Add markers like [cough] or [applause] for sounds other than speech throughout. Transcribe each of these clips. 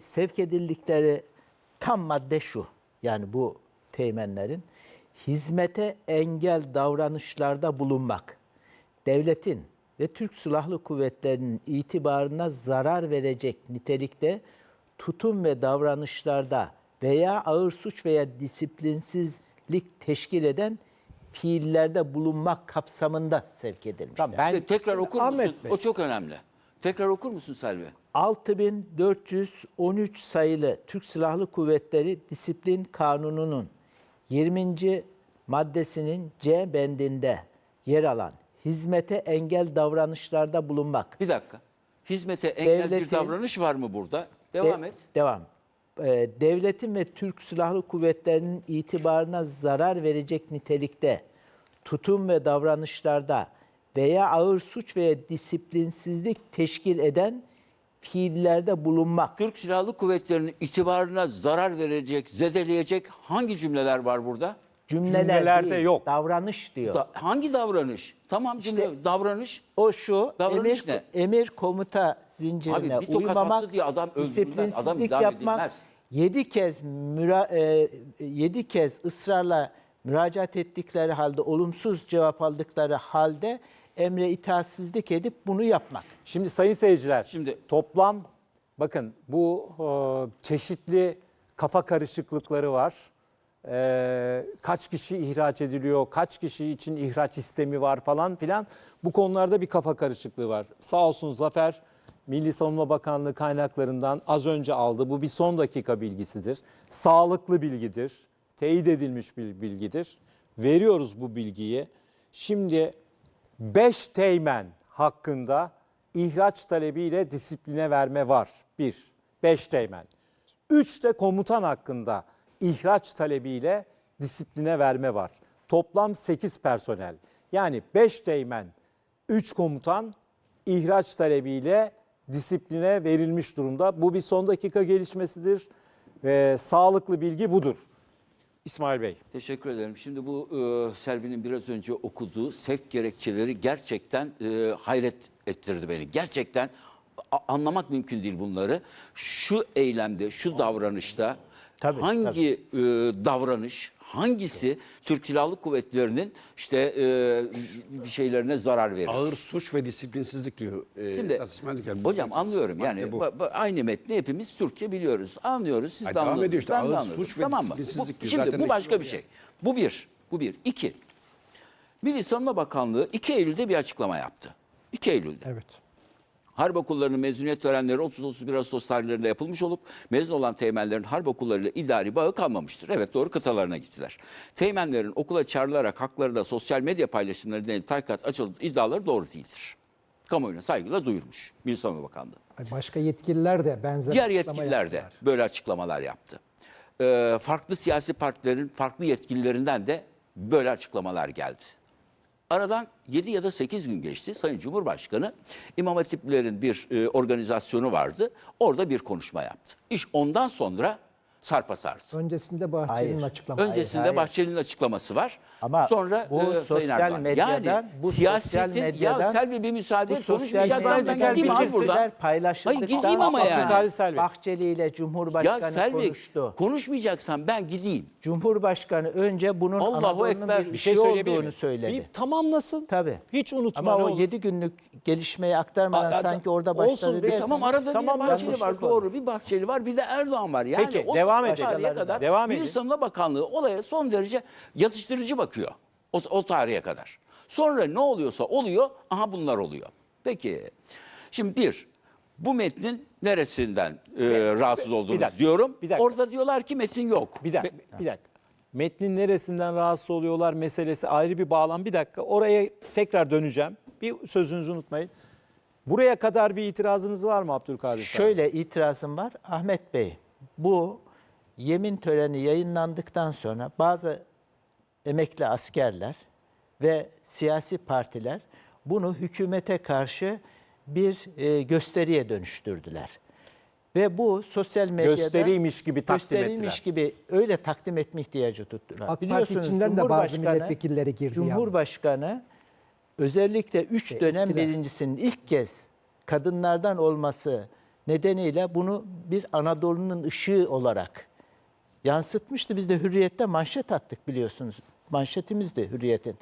sevk edildikleri tam madde şu. Yani bu teğmenlerin hizmete engel davranışlarda bulunmak, devletin ve Türk Silahlı Kuvvetleri'nin itibarına zarar verecek nitelikte tutum ve davranışlarda veya ağır suç veya disiplinsizlik teşkil eden fiillerde bulunmak kapsamında sevk edilmiş. Tamam, ben Te- Tekrar okur Ahmet musun? Bey. O çok önemli. Tekrar okur musun Selvi? 6413 sayılı Türk Silahlı Kuvvetleri Disiplin Kanunu'nun 20. maddesinin C bendinde yer alan hizmete engel davranışlarda bulunmak. Bir dakika. Hizmete engel bir Devletin- davranış var mı burada? Devam De- et. Devam. Ee, devletin ve Türk Silahlı Kuvvetleri'nin itibarına zarar verecek nitelikte tutum ve davranışlarda veya ağır suç veya disiplinsizlik teşkil eden fiillerde bulunmak. Türk Silahlı Kuvvetleri'nin itibarına zarar verecek, zedeleyecek hangi cümleler var burada? Cümleler Cümlelerde değil, yok. Davranış diyor. Da- hangi davranış? Tamam cümle İşte- davranış. o şu Davranış emir, ne? emir komuta zincirine Abi bir tokat uymamak, attı diye adam öldürülmez, disiplinsizlik adam idam yapmak, edilmez. yedi kez müra, e, yedi kez ısrarla müracaat ettikleri halde olumsuz cevap aldıkları halde emre itaatsizlik edip bunu yapmak. Şimdi sayın seyirciler, Şimdi- toplam bakın bu e, çeşitli kafa karışıklıkları var. E, kaç kişi ihraç ediliyor, kaç kişi için ihraç sistemi var falan filan. Bu konularda bir kafa karışıklığı var. Sağ olsun Zafer Milli Savunma Bakanlığı kaynaklarından az önce aldı. Bu bir son dakika bilgisidir. Sağlıklı bilgidir. Teyit edilmiş bir bilgidir. Veriyoruz bu bilgiyi. Şimdi 5 teğmen hakkında ihraç talebiyle disipline verme var. 1. 5 teğmen. 3 de komutan hakkında ihraç talebiyle disipline verme var. Toplam 8 personel. Yani 5 teğmen, 3 komutan ihraç talebiyle disipline verilmiş durumda. Bu bir son dakika gelişmesidir. Ve sağlıklı bilgi budur. İsmail Bey. Teşekkür ederim. Şimdi bu e, Selvi'nin biraz önce okuduğu sevk gerekçeleri gerçekten e, hayret ettirdi beni. Gerçekten anlamak mümkün değil bunları. Şu eylemde, şu davranışta Tabii, hangi e, davranış, hangisi Türk Silahlı Kuvvetleri'nin işte e, bir şeylerine zarar verir? Ağır suç ve disiplinsizlik diyor. Ee, Şimdi hocam anlıyorum yani bu. aynı metni hepimiz Türkçe biliyoruz. Anlıyoruz. Siz Hayır, de devam ediyor işte, ben de ağır anladım. suç ve tamam mı? disiplinsizlik Bu, diyor. şimdi Zaten bu başka bir şey. Bu bir. Bu bir. İki. Milli Savunma Bakanlığı 2 Eylül'de bir açıklama yaptı. 2 Eylül'de. Evet. Harp okullarının mezuniyet törenleri 30-31 Ağustos tarihlerinde yapılmış olup mezun olan teğmenlerin harp okullarıyla idari bağı kalmamıştır. Evet doğru kıtalarına gittiler. Teğmenlerin okula çağrılarak haklarında sosyal medya paylaşımları nedeniyle taykat açıldığı iddiaları doğru değildir. Kamuoyuna saygıyla duyurmuş Milli Savunma Bakanlığı. Başka yetkililer de benzer Diğer yetkililer de böyle açıklamalar yaptı. Ee, farklı siyasi partilerin farklı yetkililerinden de böyle açıklamalar geldi. Aradan 7 ya da 8 gün geçti. Sayın Cumhurbaşkanı İmam Hatiplilerin bir e, organizasyonu vardı. Orada bir konuşma yaptı. İş ondan sonra sarpa sardı. Öncesinde Bahçeli'nin Hayır. açıklaması. Öncesinde hayır. Bahçeli'nin açıklaması var. Ama sonra bu e, Sayın sosyal Erdoğan. medyadan- yani bu sosyal siyasetin ya medyadan- Selvi bir müsaade Bu et sosyal ben medyadan gideyim abi buradan. Hayır, gideyim ama yani. Bahçeli ile Cumhurbaşkanı Ya Selvi konuştu. konuşmayacaksan ben gideyim. Cumhurbaşkanı önce bunun Allahu Anadolu'nun Ekber. bir, Bir şey, söyleyebilir olduğunu miyim? söyledi. Bir tamamlasın. Tabii. Hiç unutma. Ama ne o olur. 7 günlük gelişmeyi aktarmadan Aa, sanki orada olsun başladı be, Tamam arada Tamam, bir Bahçeli var yok doğru bir Bahçeli var bir de Erdoğan var. Yani Peki, o devam tarihe edelim. kadar Devam Milli edin. Savunma Bakanlığı olaya son derece yatıştırıcı bakıyor. O, o tarihe kadar. Sonra ne oluyorsa oluyor aha bunlar oluyor. Peki şimdi bir bu metnin neresinden e, rahatsız oldunuz dakika, diyorum. bir dakika. Orada diyorlar ki metin yok. Bir dakika, bir dakika. Metnin neresinden rahatsız oluyorlar meselesi ayrı bir bağlam. Bir dakika oraya tekrar döneceğim. Bir sözünüzü unutmayın. Buraya kadar bir itirazınız var mı Abdülkadir? Şöyle itirazım var. Ahmet Bey, bu yemin töreni yayınlandıktan sonra bazı emekli askerler ve siyasi partiler bunu hükümete karşı bir e, gösteriye dönüştürdüler. Ve bu sosyal medyada Gösteriymiş gibi takdim gösteriymiş ettiler. gibi öyle takdim etme ihtiyacı tuttular. AK Parti içinden de bazı milletvekilleri girdi yalnız. Cumhurbaşkanı özellikle üç E, dönem eskiler. birincisinin ilk kez kadınlardan olması nedeniyle bunu bir Anadolu'nun ışığı olarak yansıtmıştı. Biz de Hürriyet'te manşet attık biliyorsunuz. Manşetimiz de Hürriyet'in.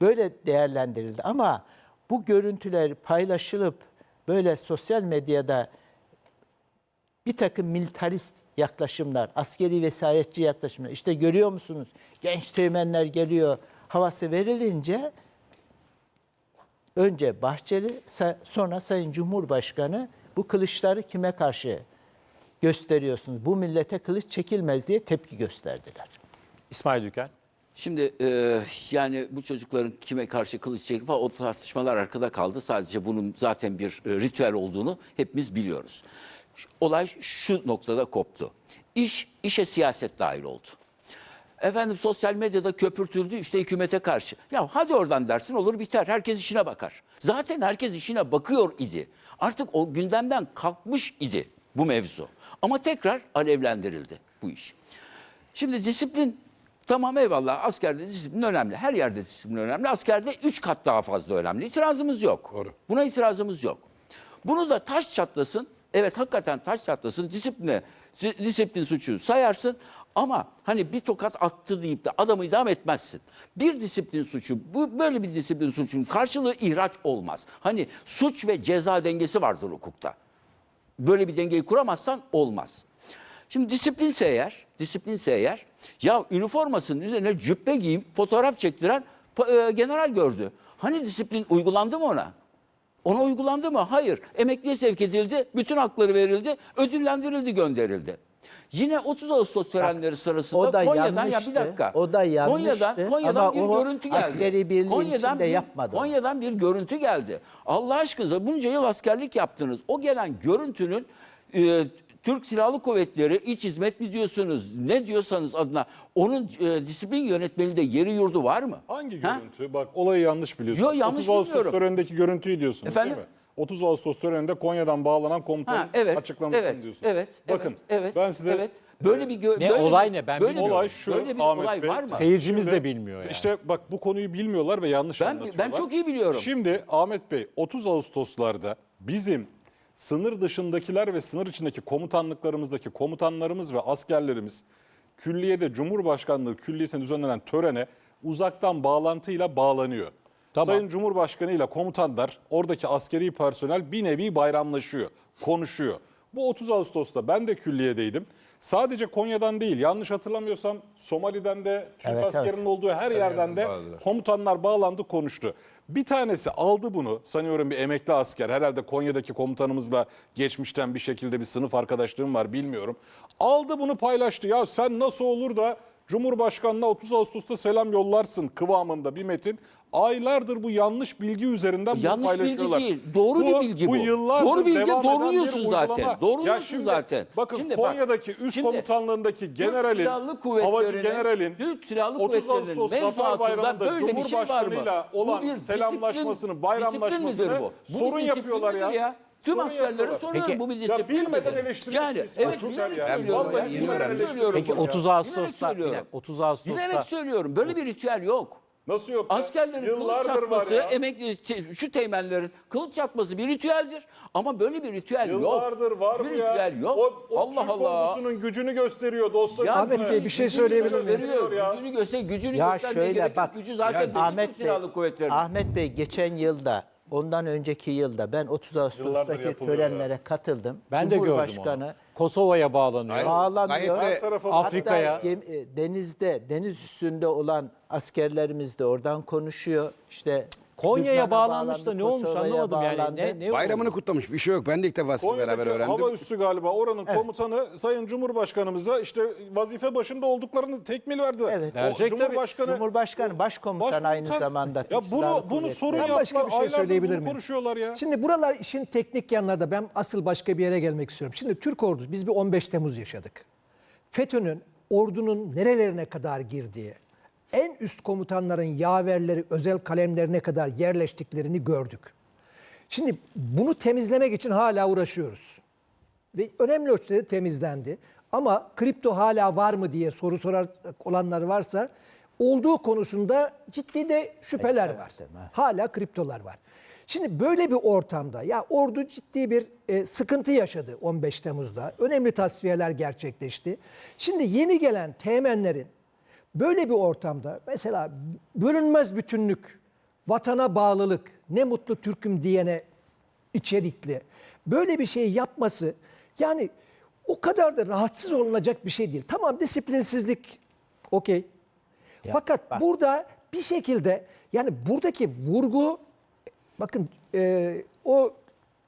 Böyle değerlendirildi ama bu görüntüler paylaşılıp böyle sosyal medyada bir takım militarist yaklaşımlar, askeri vesayetçi yaklaşımlar. İşte görüyor musunuz? Genç teğmenler geliyor. Havası verilince önce Bahçeli sonra Sayın Cumhurbaşkanı bu kılıçları kime karşı gösteriyorsunuz? Bu millete kılıç çekilmez diye tepki gösterdiler. İsmail Dükel. Şimdi e, yani bu çocukların kime karşı kılıç çekip falan o tartışmalar arkada kaldı. Sadece bunun zaten bir e, ritüel olduğunu hepimiz biliyoruz. Olay şu noktada koptu. İş, işe siyaset dahil oldu. Efendim sosyal medyada köpürtüldü işte hükümete karşı. Ya hadi oradan dersin olur biter. Herkes işine bakar. Zaten herkes işine bakıyor idi. Artık o gündemden kalkmış idi bu mevzu. Ama tekrar alevlendirildi bu iş. Şimdi disiplin tamam eyvallah askerde disiplin önemli. Her yerde disiplin önemli. Askerde üç kat daha fazla önemli. İtirazımız yok. Doğru. Buna itirazımız yok. Bunu da taş çatlasın. Evet hakikaten taş çatlasın. Disipline, di- disiplin suçu sayarsın. Ama hani bir tokat attı deyip de adamı idam etmezsin. Bir disiplin suçu, bu böyle bir disiplin suçunun karşılığı ihraç olmaz. Hani suç ve ceza dengesi vardır hukukta böyle bir dengeyi kuramazsan olmaz. Şimdi disiplinse eğer, disiplinse eğer, ya üniformasının üzerine cübbe giyip fotoğraf çektiren e, general gördü. Hani disiplin uygulandı mı ona? Ona uygulandı mı? Hayır. Emekliye sevk edildi, bütün hakları verildi, ödüllendirildi, gönderildi. Yine 30 Ağustos törenleri sırasında o da Konya'dan ya bir dakika. O da yanlıştı. Konya'dan, Konya'dan Ama bir görüntü geldi. Konya'dan bir, yapmadı. Konya'dan bir görüntü geldi. Allah aşkınıza bunca yıl askerlik yaptınız. O gelen görüntünün e, Türk Silahlı Kuvvetleri iç hizmet mi diyorsunuz? Ne diyorsanız adına onun e, disiplin yönetmeninde yeri yurdu var mı? Hangi Ha? görüntü? Bak olayı yanlış biliyorsun. Yo, yanlış 30 Ağustos bilmiyorum. törenindeki görüntüyü diyorsunuz Efendim? değil mi? 30 Ağustos töreninde Konya'dan bağlanan komutanın Ha, evet, açıklamasını evet, diyorsunuz. evet, Bakın evet, ben size evet. böyle bir Ne, böyle olay bir- ne? Ben böyle bir- bilmiyorum. olay şu Böyle bir Ahmet olay Bey. var mı? Seyircimiz de bilmiyor yani. İşte bak bu konuyu bilmiyorlar ve yanlış Ben- anlatıyorlar. ben çok iyi biliyorum. Şimdi Ahmet Bey 30 Ağustos'larda bizim sınır dışındakiler ve sınır içindeki komutanlıklarımızdaki komutanlarımız ve askerlerimiz külliyede Cumhurbaşkanlığı Külliyesi'nde düzenlenen törene uzaktan bağlantıyla bağlanıyor. Tamam. Sayın Cumhurbaşkanı ile komutanlar, oradaki askeri personel bir nevi bayramlaşıyor, konuşuyor. Bu 30 Ağustos'ta ben de külliyedeydim. Sadece Konya'dan değil, yanlış hatırlamıyorsam Somali'den de Türk Evet, askerinin evet. olduğu her yerden de komutanlar bağlandı konuştu. Bir tanesi aldı bunu sanıyorum bir emekli asker herhalde Konya'daki komutanımızla geçmişten bir şekilde bir sınıf arkadaşlığım var bilmiyorum. Aldı bunu paylaştı ya sen nasıl olur da Cumhurbaşkanı'na 30 Ağustos'ta selam yollarsın kıvamında bir metin. Aylardır bu yanlış bilgi üzerinden bunu Yanlış bilgi paylaşıyorlar. değil, doğru bir bilgi bu. yıllardır Doğru bilgi, devam eden bir doğruluyorsun zaten. uygulama. Doğruluyorsun zaten. Bakın Şimdi bak, Konya'daki üst şimdi komutanlığındaki generalin, Silahlı Kuvvetleri'nin- havacı generalin Türk Silahlı 30 Kuvvetleri'nin Ağustos Zafer mevzuatında Bayramı'nda böyle bir şey var mı? Cumhurbaşkanıyla Bu olan bir selamlaşmasını, disiplin- bayramlaşmasını disiplinlidir bu. Bu bir sorun yapıyorlar ya. Tüm Sorun askerlere yapıyorlar. soruyorum Peki, bu bir Ya bilmeden Yani İsmail evet Tuncel bilerek ya. söylüyorum. Vallahi Bilerek bilerek söylüyorum. eleştiriyorsunuz Peki ya. 30 Bilerek Ağustos'ta, bir söylüyorum. dakika, 30 Ağustos'ta Bilerek söylüyorum. Böyle bir ritüel yok. Nasıl yok? ya? Askerlerin kılıç Yıllardır var ya. emekli te- şu teğmenlerin kılıç çatması bir ritüeldir. Ama böyle bir ritüel yok. Yıllardır var bir bu ya. ritüel yok. O, o Allah Türk Allah. ordusunun gücünü gösteriyor dostlarım. Ya Ahmet Bey, bir şey gücünü söyleyebilir miyim? gösteriyor, Ya. Gücünü göster, gücünü Ya göstermeye şöyle gerek yok. bak. Gücü zaten Ahmet Bey, Silahlı Kuvvetleri'nin. Ahmet Bey geçen yılda ondan önceki yılda ben 30 Ağustos'taki yapılıyor törenlere katıldım. ben de gördüm Cumhurbaşkanı onu. Kosova'ya bağlanıyor. Hayır. bağlanıyor. Gayet de- tarafa Afrika'ya. E, denizde, deniz üstünde olan askerlerimiz de oradan konuşuyor. İşte Konya'ya bağlanmış da ne olmuş Kosova'ya anlamadım yani. bağlandı. Ne, ne Bayramını kutlamış bir şey yok. Ben de ilk defa sizle beraber Konya'daki öğrendim. hava üssü galiba oranın komutanı Sayın Cumhurbaşkanımıza işte vazife başında olduklarını tekmil verdiler. Evet. Verecek tabii. Cumhurbaşkanı Cumhurbaşkanı başkomutan aynı Başkomutan- zamanda. Ya Türk bunu Silahlı bunu Kuvvetleri. sorun Ben yaptılar. başka bir şey Aylardır söyleyebilir bunu miyim? konuşuyorlar ya. Şimdi buralar işin teknik yanlarda ben asıl başka bir yere gelmek istiyorum. Şimdi Türk ordusu biz bir 15 Temmuz yaşadık. FETÖ'nün ordunun nerelerine kadar girdiği, en üst komutanların yaverleri, özel kalemlerine kadar yerleştiklerini gördük. Şimdi bunu temizlemek için hala uğraşıyoruz. Ve önemli ölçüde temizlendi. Ama kripto hala var mı diye soru sorar olanlar varsa olduğu konusunda ciddi de şüpheler var. Hala kriptolar var. Şimdi böyle bir ortamda ya ordu ciddi bir e, sıkıntı yaşadı 15 Temmuz'da. Önemli tasfiyeler gerçekleşti. Şimdi yeni gelen teğmenlerin böyle bir ortamda mesela bölünmez bütünlük, vatana bağlılık, ne mutlu Türk'üm diyene içerikli böyle bir şey yapması yani o kadar da rahatsız olunacak bir şey değil. Tamam disiplinsizlik okey. Fakat bak. burada bir şekilde yani buradaki vurgu bakın e, o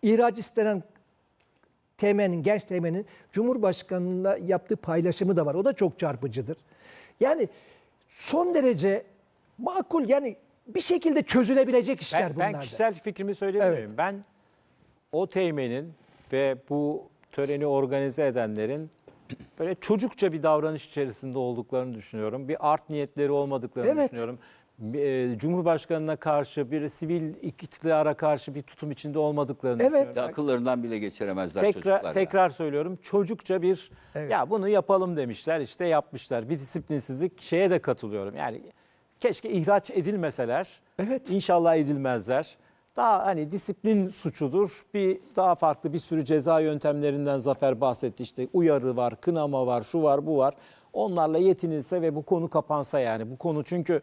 ihraç istenen temenin, genç temenin Cumhurbaşkanı'na yaptığı paylaşımı da var. O da çok çarpıcıdır. Yani son derece makul yani bir şekilde çözülebilecek işler Ben, bunlar. ben da. kişisel fikrimi söyleyebilir Evet. Ben o teğmenin ve bu töreni organize edenlerin böyle çocukça bir davranış içerisinde olduklarını düşünüyorum. Bir art niyetleri olmadıklarını Evet. düşünüyorum. E, Cumhurbaşkanına karşı bir sivil iktidara karşı bir tutum içinde olmadıklarını Evet. düşünüyorum. Akıllarından bile geçiremezler Tekrar çocuklar. tekrar söylüyorum çocukça bir ya bunu yapalım demişler işte yapmışlar. Bir disiplinsizlik şeye de katılıyorum. Yani keşke ihraç edilmeseler. Evet. İnşallah edilmezler. Daha hani disiplin suçudur. Bir daha farklı bir sürü ceza yöntemlerinden Zafer bahsetti. İşte uyarı var, kınama var, şu var, bu var. Onlarla yetinilse ve bu konu kapansa yani. Bu konu çünkü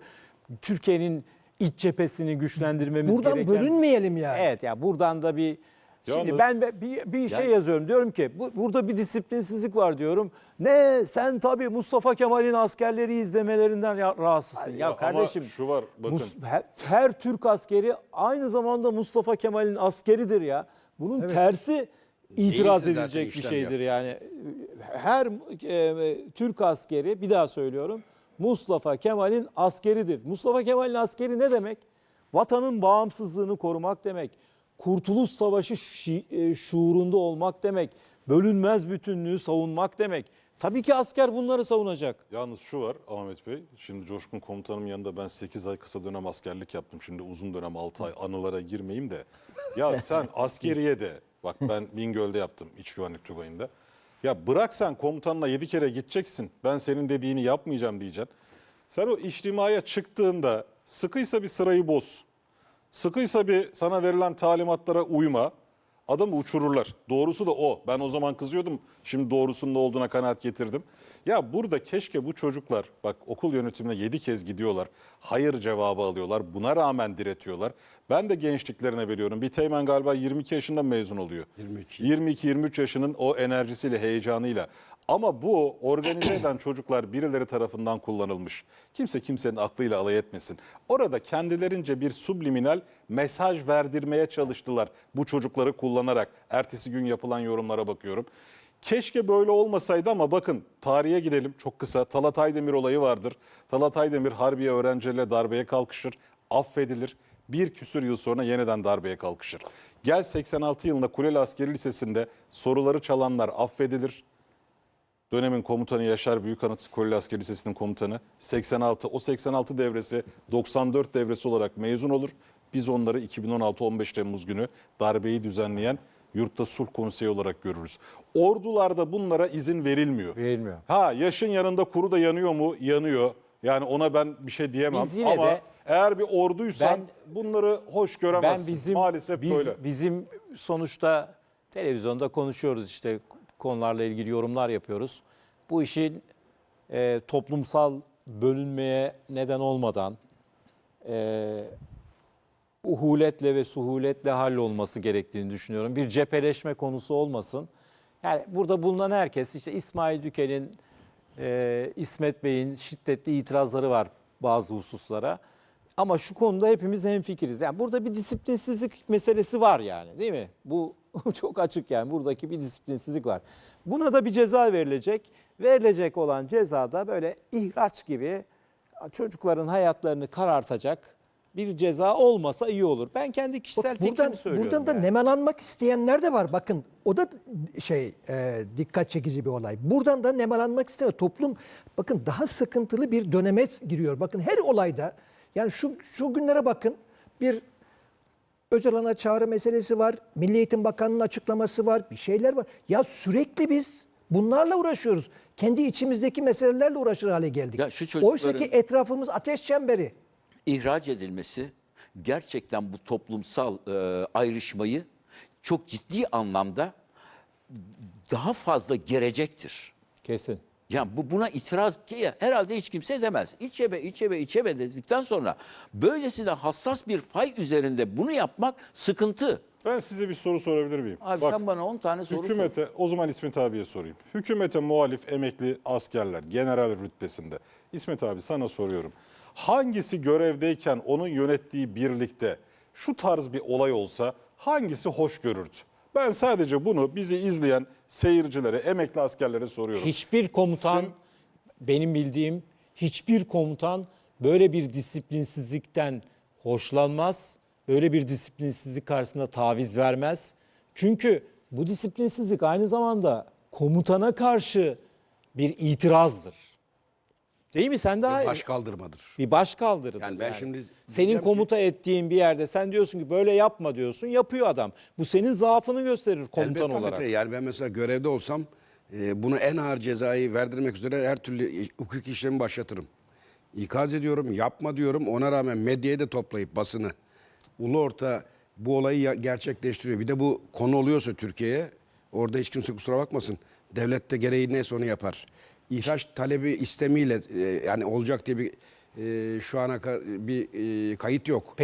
Türkiye'nin iç cephesini güçlendirmemiz Buradan gereken. bölünmeyelim yani. Evet ya buradan da bir Şimdi Yalnız- ben be- bir, bir şey Yani- yazıyorum diyorum ki bu, burada bir disiplinsizlik var diyorum. Ne sen tabii Mustafa Kemal'in askerleri izlemelerinden ya, rahatsızsın. ya, Ya ama kardeşim şu var, bakın. Mus- her, her Türk askeri aynı zamanda Mustafa Kemal'in askeridir ya. Bunun tersi itiraz Değilse zaten edilecek bir işlem şeydir yani. Her e, Türk askeri bir daha söylüyorum Mustafa Kemal'in askeridir. Mustafa Kemal'in askeri ne demek? Vatanın bağımsızlığını korumak demek. Kurtuluş Savaşı şi- e, şuurunda olmak demek. Bölünmez bütünlüğü savunmak demek. Tabii ki asker bunları savunacak. Yalnız şu var Ahmet Bey. Şimdi Coşkun komutanım yanında ben 8 ay kısa dönem askerlik yaptım. Şimdi uzun dönem 6 ay anılara girmeyeyim de. Ya sen [laughs] askeriye de bak ben Bingöl'de yaptım iç güvenlik tugayında. Ya bırak sen komutanla 7 kere gideceksin. Ben senin dediğini yapmayacağım diyeceksin. Sen o içtimaya çıktığında sıkıysa bir sırayı boz. Sıkıysa bir sana verilen talimatlara uyma. Adamı uçururlar. Doğrusu da o. Ben o zaman kızıyordum. Şimdi doğrusunun ne olduğuna kanaat getirdim. Ya burada keşke bu çocuklar bak okul yönetimine 7 kez gidiyorlar. Hayır cevabı alıyorlar. Buna rağmen diretiyorlar. Ben de gençliklerine veriyorum. Bir teğmen galiba 22 yaşında mezun oluyor. 23. 22-23 yaşının o enerjisiyle, heyecanıyla. Ama bu organize eden çocuklar birileri tarafından kullanılmış. Kimse kimsenin aklıyla alay etmesin. Orada kendilerince bir subliminal mesaj verdirmeye çalıştılar bu çocukları kullanarak. Ertesi gün yapılan yorumlara bakıyorum. Keşke böyle olmasaydı ama bakın tarihe gidelim çok kısa. Talat Aydemir olayı vardır. Talat Aydemir Harbiye öğrencilerle darbeye kalkışır, affedilir. Bir küsür yıl sonra yeniden darbeye kalkışır. Gel 86 yılında Kuleli Askeri Lisesi'nde soruları çalanlar affedilir. Dönemin komutanı Yaşar Büyükanıt Kolye Asker Lisesi'nin komutanı 86 o 86 devresi 94 devresi olarak mezun olur. Biz onları 2016-15 Temmuz günü darbeyi düzenleyen Yurtta Sulh Konseyi olarak görürüz. Ordularda bunlara izin verilmiyor. Verilmiyor. Ha yaşın yanında kuru da yanıyor mu? Yanıyor. Yani ona ben bir şey diyemem Biz yine ama de- eğer bir orduysan Ben- bunları hoş Ben göremezsin. bizim Maalesef biz, böyle. bizim sonuçta televizyonda konuşuyoruz işte konularla ilgili yorumlar yapıyoruz. Bu işin e, toplumsal bölünmeye neden olmadan e, uhuletle ve suhuletle hallolması gerektiğini düşünüyorum. Bir cepheleşme konusu olmasın. Yani burada bulunan herkes işte İsmail Dükel'in, e, İsmet Bey'in şiddetli itirazları var bazı hususlara. Ama şu konuda hepimiz hemfikiriz. Yani burada bir disiplinsizlik meselesi var yani değil mi? Bu [laughs] çok açık yani buradaki bir disiplinsizlik var. Buna da bir ceza verilecek. Verilecek olan ceza da böyle ihraç gibi çocukların hayatlarını karartacak bir ceza olmasa iyi olur. Ben kendi kişisel Bak fikrimi buradan, söylüyorum. buradan da yani. nemalanmak isteyenler de var. Bakın o da şey e, dikkat çekici bir olay. Buradan da nemalanmak isteyen toplum bakın daha sıkıntılı bir döneme giriyor. Bakın her olayda yani şu şu günlere bakın bir Öcalan'a çağrı meselesi var. Milli Eğitim Bakanı'nın açıklaması var. Bir şeyler var. Ya sürekli biz bunlarla uğraşıyoruz. Kendi içimizdeki meselelerle uğraşır hale geldik. Ya şu Oysa ki etrafımız ateş çemberi. ihraç edilmesi gerçekten bu toplumsal e, ayrışmayı çok ciddi anlamda daha fazla gerecektir. Kesin. Yani bu buna itiraz ki herhalde hiç kimse edemez. İçebe, içebe, içebe dedikten sonra böylesine hassas bir fay üzerinde bunu yapmak sıkıntı. Ben size bir soru sorabilir miyim? Abi Bak, sen bana 10 tane soru sor. Hükümete, o zaman İsmet abiye sorayım. Hükümete muhalif emekli askerler, general rütbesinde. İsmet abi sana soruyorum. Hangisi görevdeyken onun yönettiği birlikte şu tarz bir olay olsa hangisi hoş görürdü? Ben sadece bunu bizi izleyen seyircilere, emekli askerlere soruyorum. Hiçbir komutan Sizin- benim bildiğim hiçbir komutan böyle bir disiplinsizlikten hoşlanmaz. Böyle bir disiplinsizlik karşısında taviz vermez. Çünkü bu disiplinsizlik aynı zamanda komutana karşı bir itirazdır. Değil mi? Sen daha Baş kaldırmadır. bir baş kaldırıdır. Yani ben şimdi senin diyeceğim ki- komuta ettiğin bir yerde sen diyorsun ki böyle yapma diyorsun. Yapıyor adam. Bu senin zaafını gösterir komutan Elbette olarak. Mete, Yani ben mesela görevde olsam e, bunu en ağır cezayı verdirmek üzere her türlü hukuki işlemi başlatırım. İkaz ediyorum, yapma diyorum. Ona rağmen medyayı da toplayıp basını ulu orta bu olayı gerçekleştiriyor. Bir de bu konu oluyorsa Türkiye'ye orada hiç kimse kusura bakmasın. Devlet de gereği neyse onu yapar. İhraç talebi istemiyle e, yani olacak diye bir e, şu ana ka- bir e, kayıt yok. Peki